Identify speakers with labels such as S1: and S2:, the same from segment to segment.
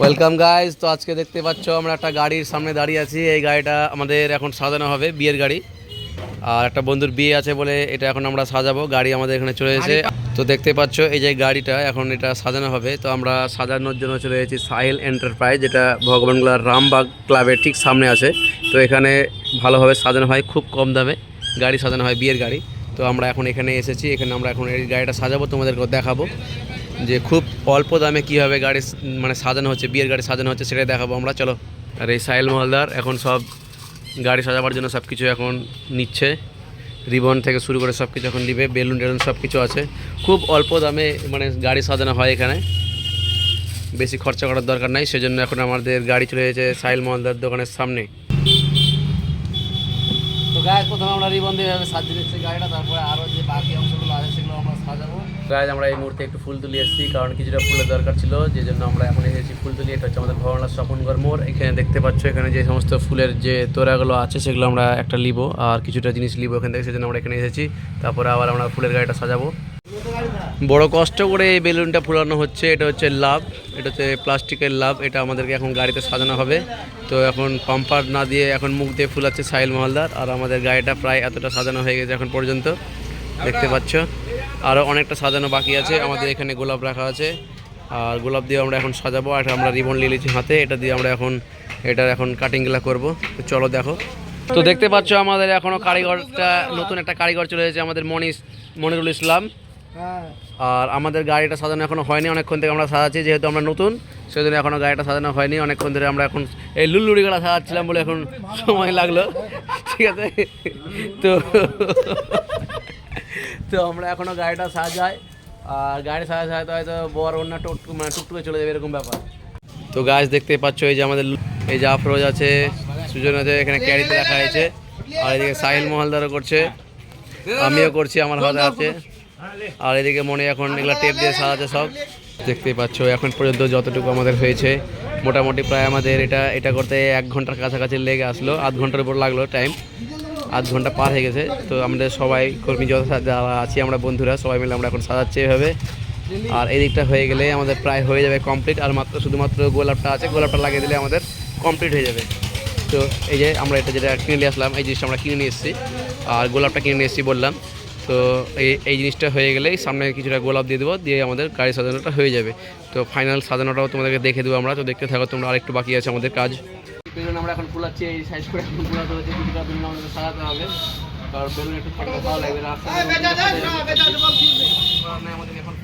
S1: Welcome guys তো আজকে দেখতে পাচ্ছ আমরা একটা গাড়ির সামনে দাঁড়িয়ে আছি। এই গাড়িটা আমাদের এখন সাজানো হবে বিয়ের গাড়ি। আর একটা বন্ধুর বিয়ে আছে বলে এটা এখন আমরা সাজাবো। গাড়ি আমাদের এখানে চলে এসেছে। তো দেখতে পাচ্ছ এই যে গাড়িটা এখন এটা সাজানো হবে। তো আমরা সাজানোর জন্য চলে এসেছি সাহিল এন্টারপ্রাইজ যেটা ভগবানগোলার রামবাগ ক্লাবের ঠিক সামনে আছে। তো এখানে ভালোভাবে সাজানো হয় খুব কম দামে গাড়ি সাজানো হয় বিয়ের গাড়ি। তো আমরা এখন এখানে এসেছি। এখানে আমরা এখন এই গাড়িটা সাজাবো তোমাদেরকে দেখাবো। যে খুব অল্প দামে কীভাবে গাড়ি মানে সাজানো হচ্ছে, বিয়ের গাড়ি সাজানো হচ্ছে সেটাই দেখাবো আমরা, চলো। আর এই সাহিল মহলদার এখন সব গাড়ি সাজাবার জন্য সব কিছু এখন নিচ্ছে। রিবন থেকে শুরু করে সব কিছু এখন নিবে, বেলুন টেলুন সব কিছু আছে। খুব অল্প দামে মানে গাড়ি সাজানো হয় এখানে। বেশি খরচা করার দরকার নাই, সেজন্য এখন আমাদের গাড়ি চলে গেছে সাহিল মহলদার দোকানের সামনে। তো গায়ে প্রথমে আমরা রিবন দিয়ে সাজিয়ে দিচ্ছি গাড়িটা, তারপরে আরও যে বাকি অংশগুলো আছে সেগুলো আমরা সাজাবো। গায়ে আমরা এই মুহূর্তে একটু ফুল তুলে এসেছি, কারণ কিছুটা ফুলের দরকার ছিল যে জন্য আমরা এখন এসেছি ফুল তুলি। এটা হচ্ছে আমাদের ভবনাথ স্বপনগর মোড়। এখানে দেখতে পাচ্ছ, এখানে যে সমস্ত ফুলের যে তোড়াগুলো আছে, সেগুলো আমরা একটা লিবো, আর কিছুটা জিনিস লিবো এখান থেকে, সেজন্য আমরা এখানে এসেছি। তারপরে আবার আমরা ফুলের গাড়িটা সাজাবো। বড় কষ্ট করে এই বেলুনটা ফুলানো হচ্ছে, এটা হচ্ছে লাভ, এটা হচ্ছে প্লাস্টিকের লাভ, এটা আমাদেরকে এখন গাড়িতে সাজানো হবে। তো এখন পাম্পার না দিয়ে এখন মুখ দিয়ে ফুলাচ্ছে সাহিল মহলদার, আর আমাদের গাড়িটা প্রায় এতটা সাজানো হয়ে গেছে এখন পর্যন্ত। দেখতে পাচ্ছ। আরও অনেকটা সাজানো বাকি আছে। আমাদের এখানে গোলাপ রাখা আছে। আর গোলাপ দিয়ে আমরা এখন সাজাবো। আর আমরা রিবন নিয়ে নিয়েছি হাতে এটা দিয়ে আমরা এখন এটার এখন কাটিংগুলা করব। তো চলো দেখো। তো দেখতে পাচ্ছ আমাদের এখনও কারিগরটা নতুন একটা কারিগর চলে এসেছে আমাদের মনিস, মনিরুল ইসলাম। আর আমাদের গাড়িটা সাজানো এখনও হয়নি। অনেকক্ষণ থেকে আমরা সাজাচ্ছি, যেহেতু আমরা নতুন সেই জন্য এখনও গাড়িটা সাজানো হয়নি। অনেকক্ষণ ধরে আমরা এখন এই লুল্লুড়ি গাড়া সাজাচ্ছিলাম বলে এখন সময় লাগল। ঠিক আছে? তো তো আমরা এখনও গাড়িটা সাজাই, আর গাড়ি সাজা সাজাতে হয়তো বর অন্য টুক মানে টুকটুকে চলে যাবে, এরকম ব্যাপার। তো গাছ দেখতে পাচ্ছ, এই যে আমাদের এই যে আফরোজ আছে, সুজন আছে, এখানে ক্যারিতে রাখা হয়েছে, আর এদিকে সাহিল মহলদারও করছে, আমিও করছি আমার হাতে আছে আর এদিকে মনে এখন এগুলো টেপ দিয়ে সাজাচ্ছে সব। দেখতেই পাচ্ছ, এখন পর্যন্ত যতটুকু আমাদের হয়েছে, মোটামুটি প্রায় আমাদের এটা এটা করতে এক ঘণ্টার কাছাকাছি লেগে আসলো, আধ ঘণ্টার উপর লাগল টাইম আধ ঘণ্টা পার হয়ে গেছে। তো আমাদের সবাই কর্মী যত যারা আছি, আমরা বন্ধুরা সবাই মিলে আমরা এখন সাজাচ্ছি এভাবে। আর এই দিকটা হয়ে গেলে আমাদের প্রায় হয়ে যাবে কমপ্লিট আর মাত্র শুধুমাত্র গোলাপটা আছে, গোলাপটা লাগিয়ে দিলে আমাদের কমপ্লিট হয়ে যাবে। তো এই যে আমরা এটা যেটা কিনে নিয়ে আসলাম, এই জিনিসটা আমরা কিনে নিয়ে এসেছি। আর গোলাপটা কিনে নিয়ে এসেছি বললাম। তো এই এই জিনিসটা হয়ে গেলেই সামনে কিছুটা গোলাপ দিয়ে দেবো, দিয়ে আমাদের গাড়ি সাজানোটা হয়ে যাবে। তো ফাইনাল সাজানোটাও তোমাদেরকে দেখে দেবো আমরা। তো দেখতে থাকো, তোমরা আরেকটু বাকি আছে আমাদের কাজ। আমরা এখন ফুলাচ্ছি এই সাইজ করে এখন ফুলাতে হচ্ছে কিছুটা বেলুন আমাদের সাজাতে হবে। কারণ বেলুন একটু ফাটাতে ভালো লাগবে রাস্তা আমাদেরকে এখন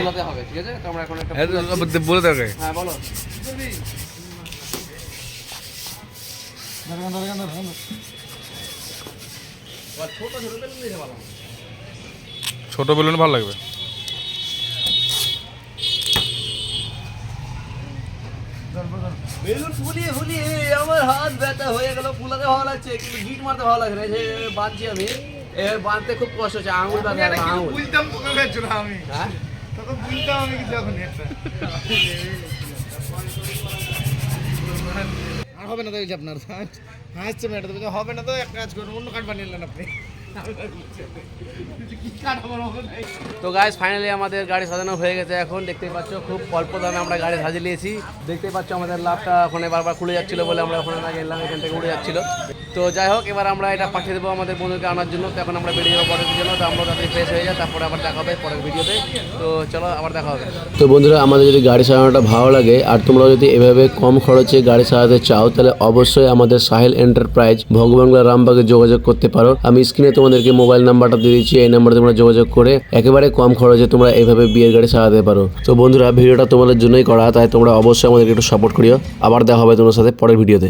S1: ফুলাতে হবে ঠিক আছে? তো আমরা এখন একটা ফুলাচ্ছি।
S2: বলে থাকে
S1: হ্যাঁ বলো। ছোট বেলুন
S2: ভালো লাগবে।
S1: বেলুন ফুলিয়ে ফুলিয়ে আমার হাত ব্যথা হয়ে গেল ফুলাতে ভালো লাগছে কিন্তু গিট মারতে ভালো লাগে না যে বাঁধছি আমি। এবার বাঁধতে খুব কষ্ট হচ্ছে আঙুল ব্যথা আঙুল।
S3: বুঝতাম তোকে পেয়েছিল আমি।
S1: হ্যাঁ?
S3: তোকে বুঝতাম আমি কিছু এখন আর হবে না তো আপনার হাসছে মেয়েটা তো হবে না তো এক কাজ করুন অন্য কাঠ বানিয়ে নিলেন আপনি।
S1: তো গাইজ ফাইনালি আমাদের গাড়ি সাজানো হয়ে গেছে এখন। দেখতে পাচ্ছ, খুব অল্প দামে আমরা গাড়ি সাজিয়ে নিয়েছি। দেখতে পাচ্ছ, আমাদের লাভটা ওখানে বারবার খুলে যাচ্ছিল বলে আমরা ওখানে না গেলাম, এখান থেকে উড়ে যাচ্ছিল। তো যাই হোক, এবার আমরা এটা পাঠিয়ে দেবো আমাদের বন্ধুকে আনার জন্য। তো এখন আমরা বেরিয়ে যাব পরের জন্য, তো আমরা তাড়াতাড়ি ফ্রেশ হয়ে যাই, তারপরে আবার দেখা হবে পরের ভিডিওতে। তো চলো, আবার দেখা হবে।
S4: তো বন্ধুরা, আমাদের যদি গাড়ি সাজানোটা ভালো লাগে, আর তোমরা যদি এভাবে কম খরচে গাড়ি সাজাতে চাও, তাহলে অবশ্যই আমাদের সাহেল এন্টারপ্রাইজ ভগবাংলা রামবাগে যোগাযোগ করতে পারো। আমি স্ক্রিনে তোমাদেরকে মোবাইল নাম্বারটা দিয়ে দিচ্ছি, এই নাম্বারে তোমরা যোগাযোগ করে একেবারে কম খরচে তোমরা এইভাবে বিয়ের গাড়ি সাজাতে পারো। তো বন্ধুরা, ভিডিওটা তোমাদের জন্যই করা, তাই তোমরা অবশ্যই আমাদেরকে একটু সাপোর্ট করিও। আবার দেখা হবে তোমার সাথে পরের ভিডিওতে।